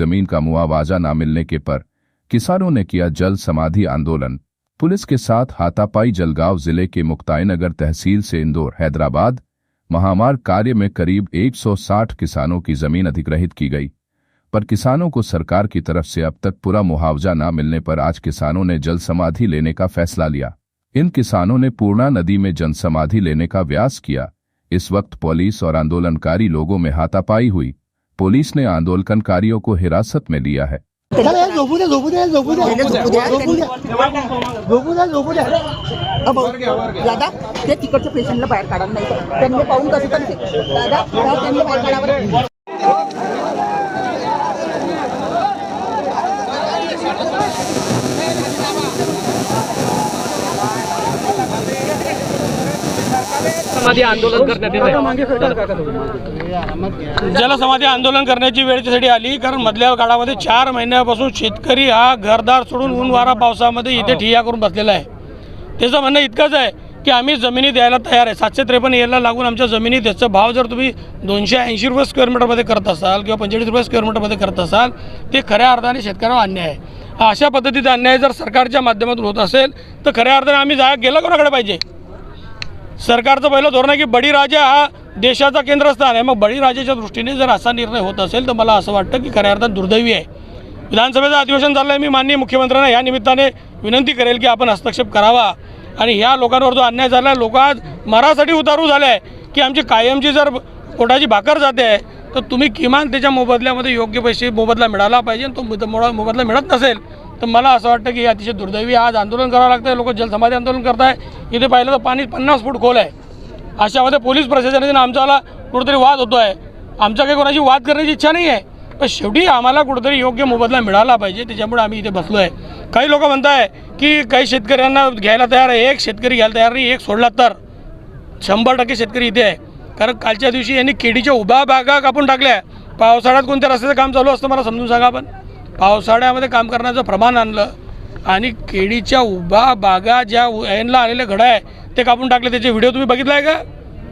ज़मीन का मुआवजा न मिलने के पर किसानों ने किया जल समाधि आंदोलन। पुलिस के साथ हाथापाई जलगांव ज़िले के मुक्ताईनगर तहसील से इंदौर, हैदराबाद महामार्ग कार्य में करीब 160 किसानों की ज़मीन अधिग्रहित की गई। पर किसानों को सरकार की तरफ़ से अब तक पूरा मुआवजा न मिलने पर आज किसानों ने जल समाधि लेने का फैसला लिया। इन किसानों ने पूर्णा नदी में जन समाधि लेने का व्यास किया। इस वक्त पुलिस और आंदोलनकारी लोगों में हाथापाई हुई। पुलिस ने आंदोलनकारियों को हिरासत में लिया है त्याला हे झोपू द्या झोपू द्या झोपू द्या त्याला झोपू द्या. झोपू द्या झोपू द्या झोपू द्या अ, भाऊ, दादा ते तिकडच्या पेशंटला बाहेर काढा नाही तर त्यांनी पाहून कसं पण ते- दादा दादा, त्यांनी बाहेर काढा समाधी आंदोलन करण्यात येत आहे जलसमाधी आंदोलन करण्याची वेळ त्यासाठी आली कारण मधल्या काळामध्ये चार महिन्यापासून शेतकरी हा घरदार सोडून ऊन वारा पावसामध्ये इथे ठिय्या करून बसलेला आहे. त्याचं म्हणणं इतकंच आहे की आम्ही जमिनी द्यायला तयार आहे. सातशे त्रेपन्न याला लागून आमच्या जमिनी त्याचा भाव जर तुम्ही दोनशे ऐंशी रुपये स्क्वेअर मीटरमध्ये करत असाल किंवा पंचेचाळीस रुपये स्क्वेअर मीटरमध्ये करत असाल ते खऱ्या अर्थाने शेतकऱ्यावर अन्याय आहे. अशा पद्धतीचा अन्याय जर सरकारच्या माध्यमातून होत असेल तर खऱ्या अर्थाने आम्ही जा गेलं कोणाकडे पाहिजे? सरकारचं पहिलं धोरण आहे की बळीराजा हा देशाचा केंद्रस्थान आहे. मग बळीराजाच्या दृष्टीने जर असा निर्णय होत असेल तर मला असं वाटतं की खऱ्या अर्थात दुर्दैवी आहे. विधानसभेचं अधिवेशन चाललं आहे मी माननीय मुख्यमंत्र्यांना या निमित्ताने विनंती करेल की आपण हस्तक्षेप करावा. आणि ह्या लोकांवर जो अन्याय झाला आहे लोक आज मरासाठी उतारू झाले आहे की आमची कायमची जर पोटाची भाकर जाते आहे तर तुम्ही किमान त्याच्या मोबदल्यामध्ये योग्य पैसे मोबदला मिळाला पाहिजे तो मोबदला मिळत नसेल. तर मला असं वाटतं की अतिशय दुर्दैवी आज आंदोलन करावं लागतं लोक जलसमाधी आंदोलन करताय. इथे पाहिलं तर पाणी पन्नास फूट खोल आहे. अशामध्ये पोलीस प्रशासनाने आमच्याला कुठेतरी वाद होतो आहे आमच्या काही कोणाची वाद करण्याची इच्छा नाही आहे पण शेवटी आम्हाला कुठेतरी योग्य मोबदला मिळाला पाहिजे. त्याच्यामुळे आम्ही इथे बसलो आहे काही लोक म्हणताय की काही शेतकऱ्यांना घ्यायला तयार आहे. एक शेतकरी घ्यायला तयार नाही एक सोडला तर. शंभर टक्के शेतकरी इथे आहे. कारण कालच्या दिवशी यांनी केडीच्या उभ्या बागा कापून टाकल्या. पावसाळ्यात कोणत्या रस्त्याचं काम चालू असतं मला समजून सांगा आपण. पावसाळ्यामध्ये काम करण्याचं प्रमाण आणलं आणि केळीच्या उभा बागा ज्या यांना आलेले घडं आहे ते कापून टाकले. त्याचे व्हिडिओ तुम्ही बघितला आहे का?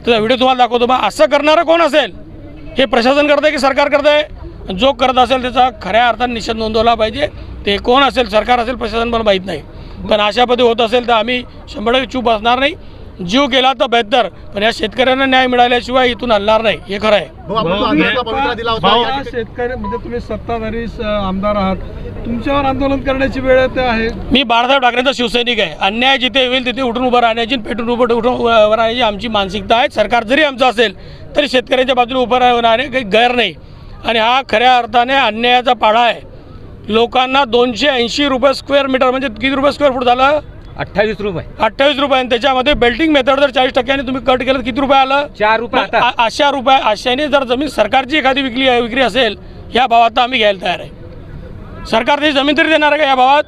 त्याचा व्हिडिओ तुम्हाला दाखवतो. मग असं करणारं कोण असेल? हे प्रशासन करतं आहे की सरकार करतं आहे जो करत असेल त्याचा खऱ्या अर्थाने निषेध नोंदवला पाहिजे. ते कोण असेल? सरकार असेल? प्रशासन मला माहीत नाही. पण अशा पद्धती होत असेल तर आम्ही शंभर टक्के चूप असणार नाही. जीव गेला तर बेहतर पण या शेतकऱ्यांना न्याय मिळाल्याशिवाय इथून हलणार नाही. हे खरं आहे. भाऊ, आपण तो आदेशाचा पवित्रा दिला होता. या ठिकाणी- शेतकरी म्हणजे तुम्ही सत्ताधारी स- आमदार आहात. तुमच्यावर आंदोलन करण्याची वेळ ते आहे. मी बाळासाहेब ठाकरेंचा शिवसैनिक आहे. अन्याय जिथे होईल तिथे उठून उभं राहण्याची आणि पेटून उभं उठून उभं राहण्याची आमची मानसिकता आहे. सरकार जरी आमचं असेल तरी शेतकऱ्यांच्या बाजूने उभं राहणारे काही गैर नाही. आणि हा खऱ्या अर्थाने अन्यायाचा पाढा आहे. लोकांना दोनशे ऐंशी रुपये स्क्वेअर मीटर म्हणजे किती रुपये स्क्वेअर फूट झालं? अठ्ठावीस रुपये. अठ्ठावीस रुपये. आणि त्याच्यामध्ये बेल्टिंग मेथड जर चाळीस टक्क्याने तुम्ही कट केलं तर किती रुपये आलं? चार रुपये मग आता. आ- अशा रुपये अशाने जर जमीन सरकारची एखादी विकली विक्री असेल या भावात तर आम्ही घ्यायला तयार आहे. सरकारने जमीन तरी देणार आहे का या भावात?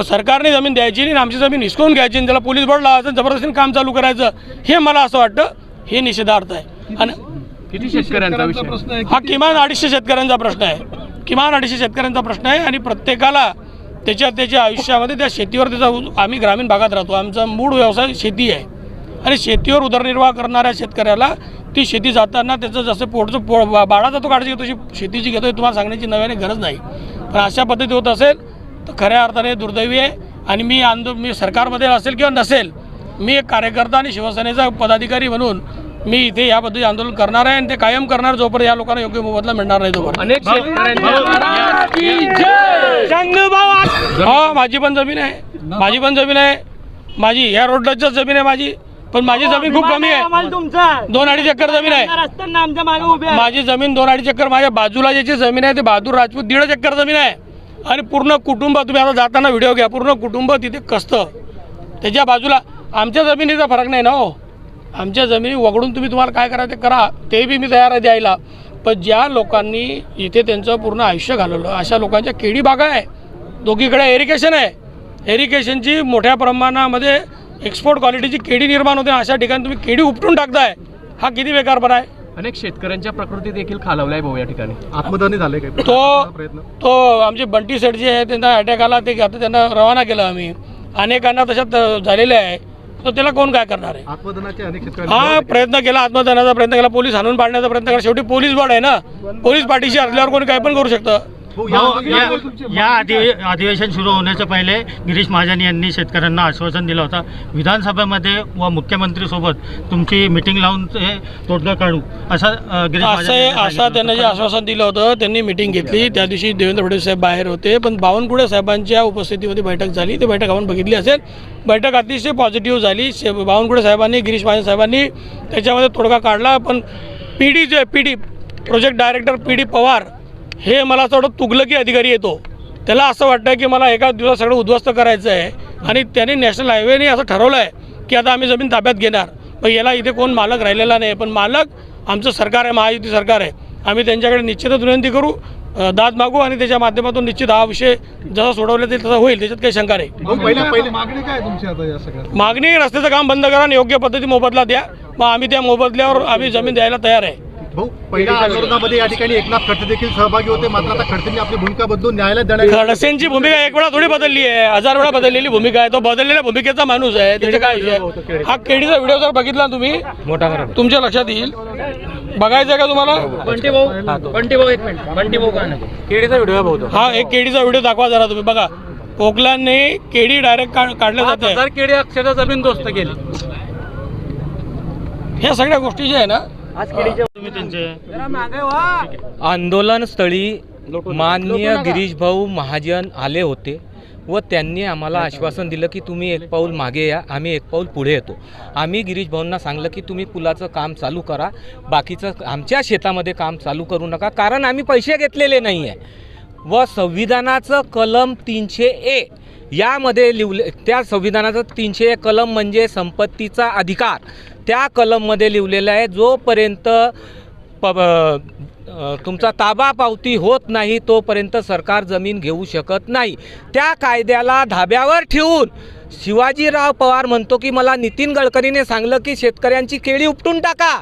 सरकारने जमीन द्यायची नाही आणि आमची जमीन हिसकवून घ्यायची आणि त्याला पोलीस बोर्ड लावायचं आणि जबरदस्तीने काम चालू करायचं हे मला असं वाटतं हे निषेधार्थ आहे. आणि किती शेतकऱ्यांचा विषय? प्रश्न आहे. हा किमान अडीचशे शेतकऱ्यांचा प्रश्न आहे. किमान अडीचशे शेतकऱ्यांचा प्रश्न आहे आणि प्रत्येकाला त्याच्या त्याच्या आयुष्यामध्ये त्या शेतीवर त्याचा उ- आम्ही ग्रामीण भागात राहतो. आमचा मूळ व्यवसाय शेती आहे. आणि शेतीवर उदरनिर्वाह करणाऱ्या शेतकऱ्याला ती शेती जाताना त्याचं जसं पोटचं पो बा- बाळाचा तो काळजी घेतो तशी शेतीची घेतो तुम्हाला सांगण्याची नव्याने गरज नाही. पण अशा पद्धती होत असेल तर खऱ्या अर्थाने दुर्दैवी आहे. आणि मी आंदो मी सरकारमध्ये असेल किंवा नसेल मी एक कार्यकर्ता आणि शिवसेनेचा पदाधिकारी म्हणून मी इथे या पद्धती आंदोलन करणार आहे आणि ते कायम करणार जोपर्यंत या लोकांना योग्य मोबदला मिळणार नाही तोपर्यंत. अनेक हा माझी पण जमीन आहे. माझी पण जमीन आहे. माझी ह्या रोडलाच जमीन आहे माझी. पण माझी जमीन खूप कमी आहे दोन अडीच एकर जमीन आहे. माझी जमीन दोन अडीच एकर माझ्या बाजूला ज्याची जमीन आहे ते बहादूर राजपूत दीडच एकर जमीन आहे. आणि पूर्ण कुटुंब तुम्ही आता जाताना व्हिडिओ घ्या पूर्ण कुटुंब तिथे कसतं? त्याच्या बाजूला आमच्या जमिनीचा फरक नाही ना हो? आमच्या जमिनी वगळून तुम्ही तुम्हाला काय करा ते करा ते बी मी तयार आहे द्यायला. पण ज्या लोकांनी इथे त्यांचं पूर्ण आयुष्य घालवलं अशा लोकांच्या केळी बागा आहे. दोघीकडे एरिगेशन आहे. एरिगेशनची मोठ्या प्रमाणामध्ये एक्सपोर्ट क्वालिटीची केळी निर्माण होते अशा ठिकाणी तुम्ही केळी उपटून टाकताय. हा किती बेकारपणा आहे अनेक शेतकऱ्यांच्या प्रकृती देखील खालावलाय भाऊ या ठिकाणी. आत्मदानी झाले काय तो प्रयत्न. तो आमचे बंटी सेठ जे आहे त्यांना अटॅक आला ते आता त्यांना रवाना केलं आम्ही. अनेकांना तशात झालेले आहे. तर त्याला कोण काय करणार आहे? अनेक हा प्रयत्न केला आत्मदानाचा प्रयत्न केला पोलीस हाणून पाडण्याचा प्रयत्न केला. शेवटी पोलीस बळ आहे ना? पोलीस पाठीशी असल्यावर कोणी काय पण करू शकतं. भाऊ, या- अधिवेशन सुरू होण्याच्या पहिले गिरीश महाजन यांनी शेतकऱ्यांना आश्वासन दिलं होतं. विधानसभेमध्ये व मुख्यमंत्रीसोबत तुमची मिटिंग लावून हे तोडगा काढू असं अ, गिरीश महाजन असं यांनी असं सांगितलं त्यांना जे होतं. आश्वासन दिलं होतं त्यांनी मिटिंग घेतली. त्या दिवशी देवेंद्र फडणवीस साहेब बाहेर होते पण बावनकुळे साहेबांच्या उपस्थितीमध्ये बैठक झाली. ती बैठक आपण बघितली असेल. बैठक अतिशय पॉझिटिव्ह झाली. शे बावनकुळे साहेबांनी गिरीश महाजन साहेबांनी त्याच्यामध्ये तोडगा काढला पण P D J P D project director P D Pawar हे मला असं वाटतं तुगलकी अधिकारी येतो त्याला असं वाटतं की मला एका दिवसात सगळं उद्ध्वस्त करायचं आहे. आणि त्यांनी नॅशनल हायवेने असं ठरवलं आहे की आता आम्ही जमीन ताब्यात घेणार. पण याला इथे कोण मालक राहिलेला नाही. पण मालक आमचं सरकार आहे महायुती सरकार आहे. आम्ही त्यांच्याकडे निश्चितच विनंती करू. दाद मागू आणि त्याच्या माध्यमातून निश्चित हा विषय जसा सोडवला जाईल तसा होईल. त्याच्यात काही शंका नाही. मागणी रस्त्याचं काम बंद करा आणि योग्य पद्धती मोबदला द्या. मग आम्ही त्या मोबदल्यावर आम्ही जमीन द्यायला तयार आहे. भाऊ पहिल्या आंदोलनामध्ये या ठिकाणी एकनाथ खडसे देखील सहभागी होते मात्र आता खडसेंनी आपली भूमिका बदलून न्यायालयात देण्यात खडसेंची भूमिका एक वेळा थोडी बदलली आहे. हजार वेळा बदललेली भूमिका आहे. तो बदललेल्या भूमिकेचा माणूस आहे. त्याचे काय विषय? हा केडीचा व्हिडिओ जर बघितला तुम्ही मोठा तुमच्या लक्षात येईल. बघायचं आहे का तुम्हाला? बंटी भाऊ बंटी भाऊ एक मिनिट. बंटी भाऊ का केडीचा व्हिडिओ भाऊ हा एक केडीचा व्हिडिओ दाखवा जरा तुम्ही. बघा कोकलांनी केडी डायरेक्ट काढल्या जाते हजार केडी अक्षरशः जमीन दोस्त केली. ह्या सगळ्या गोष्टी ज्या आहे ना तुम्ही त्यांचे आंदोलनस्थळी माननीय गिरीश भाऊ महाजन आले होते व त्यांनी आम्हाला आश्वासन दिलं की तुम्ही एक पाऊल मागे या आम्ही एक पाऊल पुढे येतो. आम्ही गिरीश भाऊंना सांगलं की तुम्ही पुलाचं काम चालू करा बाकीचं आमच्या शेतामध्ये काम चालू करू नका कारण आम्ही पैसे घेतलेले नाही आहे व संविधानाचं कलम तीनशे ए यामध्ये लिवले त्या संविधानाचं तीनशे ए कलम म्हणजे संपत्तीचा अधिकार. त्या कलममध्ये लिहिलेलं आहे जोपर्यंत प तुमचा ताबा पावती होत नाही तोपर्यंत सरकार जमीन घेऊ शकत नाही. त्या कायद्याला धाब्यावर ठेवून शिवाजीराव पवार म्हणतो की मला नितीन गडकरीने सांगलं की शेतकऱ्यांची केळी उपटून टाका.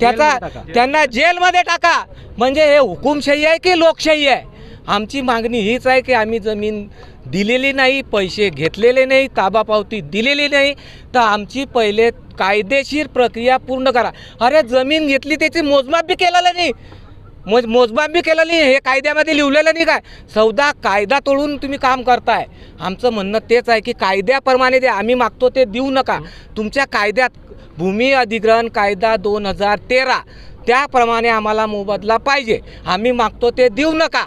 त्याचा त्यांना जेलमध्ये टाका. म्हणजे हे हुकुमशाही आहे की लोकशाही आहे? आमची मागणी हीच आहे की आम्ही जमीन दिलेली नाही पैसे घेतलेले नाही ताबा पावती दिलेली नाही तर आमची पहिले कायदेशीर प्रक्रिया पूर्ण करा. अरे जमीन घेतली त्याची मोजमाप बी केलेलं नाही. मोज मोजमाप बी केलं नाही हे कायद्यामध्ये लिहिलेलं नाही काय? सौदा कायदा तोडून तुम्ही काम करताय. आमचं म्हणणं तेच आहे की कायद्याप्रमाणे जे आम्ही मागतो ते देऊ नका. तुमच्या कायद्यात भूमी अधिग्रहण कायदा दोन हजार तेरा त्याप्रमाणे आम्हाला मोबदला पाहिजे. आम्ही मागतो ते देऊ नका.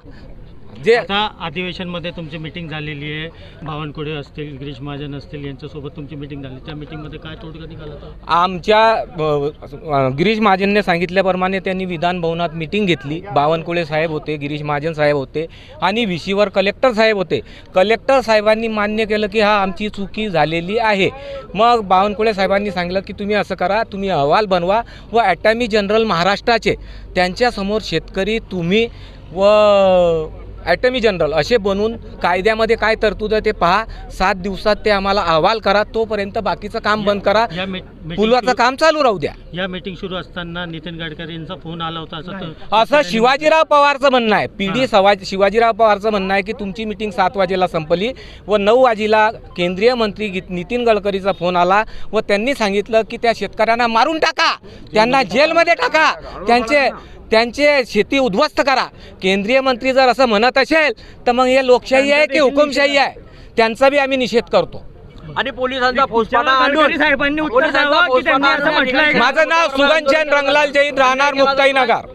जे आता अधिवेशनमध्ये तुमची मिटिंग झालेली आहे. बावनकुळे असतील गिरीश महाजन असतील यांच्यासोबत तुमची मिटिंग झाली. त्या मिटिंगमध्ये काय तोडगा निघाला आमच्या गिरीश महाजनने सांगितल्याप्रमाणे त्यांनी विधान भवनात मिटिंग घेतली. बावनकुळे साहेब होते गिरीश महाजन साहेब होते आणि विशीवर कलेक्टर साहेब होते. कलेक्टर साहेबांनी मान्य केलं की हा आमची चुकी झालेली आहे. मग बावनकुळे साहेबांनी सांगितलं की तुम्ही असं करा तुम्ही अहवाल बनवा व ॲटॉर्नी जनरल महाराष्ट्राचे त्यांच्यासमोर शेतकरी तुम्ही व ॲटर्नी जनरल असे बनवून कायद्यामध्ये काय तरतूद आहे ते पहा. सात दिवसात ते आम्हाला अहवाल करा तोपर्यंत बाकीचं काम बंद करा. सुरू- काम चालू राहू द्या. या मीटिंग सुरू असताना नितीन गडकरी यांचा फोन आला होता असं तो- असं शिवाजीराव पवारचं म्हणणं आहे. पी डी सवा शिवाजीराव पवारचं म्हणणं आहे की तुमची मिटिंग सात वाजेला संपली व नऊ वाजेला केंद्रीय मंत्री नितीन गडकरीचा फोन आला व त्यांनी सांगितलं की त्या शेतकऱ्यांना मारून टाका. त्यांना जेलमध्ये टाका. त्यांचे त्यांचे शेती उद्ध्वस्त करा. केंद्रीय मंत्री जर असं म्हणत असेल तर मग हे लोकशाही आहे की हुकुमशाही आहे? त्यांचा बी आम्ही निषेध करतो. आणि पोलिसांचा आणून साहेबांनी माझं नाव सुगंचन रंगलाल जैन राहणार मुक्ताईनगर